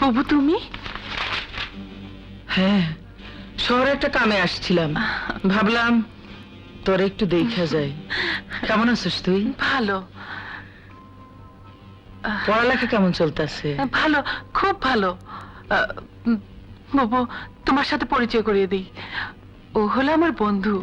বাবু তুমি হ্যাঁ শহরে একটা কামে আসছিলাম। ভাবলাম তোর একটু দেখা যায়। কেমন আছিস তুই? ভালো। পড়ালেখা কেমন চলতেছে? ভালো খুব ভালো। বাবু তোমার সাথে পরিচয় করিয়ে দিই। ও হলো আমার বন্ধু।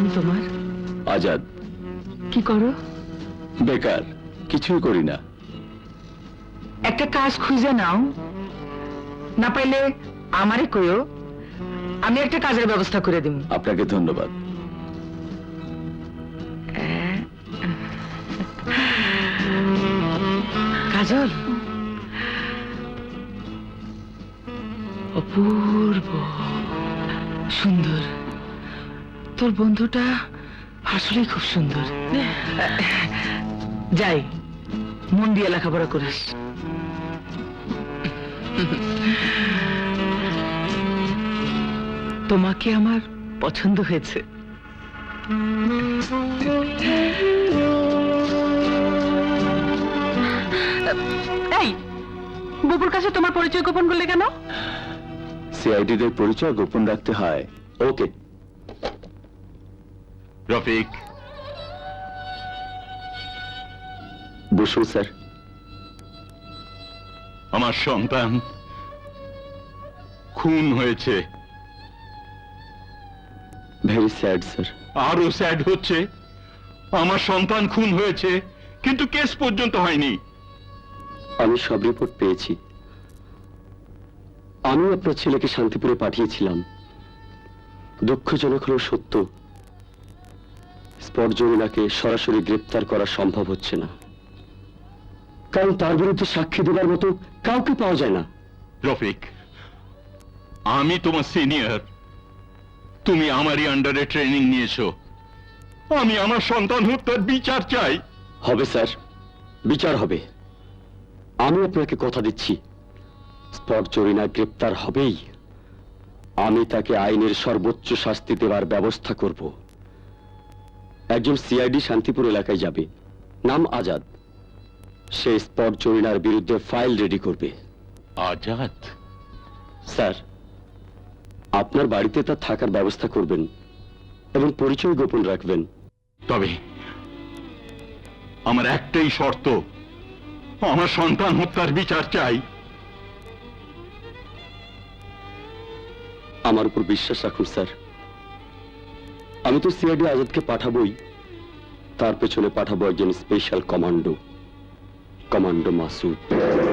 নাম তোমার? আজাদ। কি করো? বেকার কিছুই করি না। একটা কাজ খুঁজে নাও। না পাইলে আমারে কইও আমি একটা কাজের ব্যবস্থা করে দিব। আপনাকে ধন্যবাদ। কাজল? অপূর্ব। সুন্দর। তোর বন্ধুটা আসলেই খুব সুন্দর। যাই মন দিয়ে লেখাপড়া করিস। তোমাকে আমার পছন্দ হয়েছে। এই বুবুর কাছে তোমার পরিচয় গোপন করলে কেন? সিআইডিদের পরিচয় গোপন রাখতে হয়। ওকে। রফিক। বসুন স্যার। আমার সন্তান খুন হয়েছে। ভেরি স্যাড স্যার আরও স্যাড হচ্ছে। আমার সন্তান খুন হয়েছে কিন্তু কেস পর্যন্ত হয়নি। আমি সব রিপোর্ট পেয়েছি। আমি আপনার ছেলেকে শান্তিপুরে পাঠিয়েছিলাম। দুঃখজনক হলো সত্য। স্পট জরিনাকে সরাসরি গ্রেপ্তার করা সম্ভব হচ্ছে না। কারণ তার বিরুদ্ধে সাক্ষী দেবার মতো কাউকে পাওয়া যায় না। রফিক আমি তোমার সিনিয়র। তুমি আমারই আন্ডারে ট্রেনিং নিয়েছো। আমি আমার সন্তান হত্যার বিচার চাই। হবে স্যার। বিচার হবে। আমি আপনাকে কথা দিচ্ছি। স্পট জরিনা গ্রেপ্তার হবেই। আমি তাকে আইনের সর্বোচ্চ শাস্তি দেওয়ার ব্যবস্থা করব। একজন সিআইডি শান্তিপুর এলাকায় যাবে। নাম আজাদ। সে স্পট জরিনার বিরুদ্ধে ফাইল রেডি করবে। আজাদ? স্যার আপনার বাড়িতে তার থাকার ব্যবস্থা করবেন এবং পরিচয় গোপন রাখবেন। তবে আমার একটাই শর্ত আমার সন্তান হত্যার বিচার চাই। আমার উপর বিশ্বাস রাখুন স্যার। আমি তো সিআইডি আজাদকে পাঠাবই। তার পেছনে পাঠাবো একজন স্পেশাল কমান্ডো কমান্ডো মাসুদ।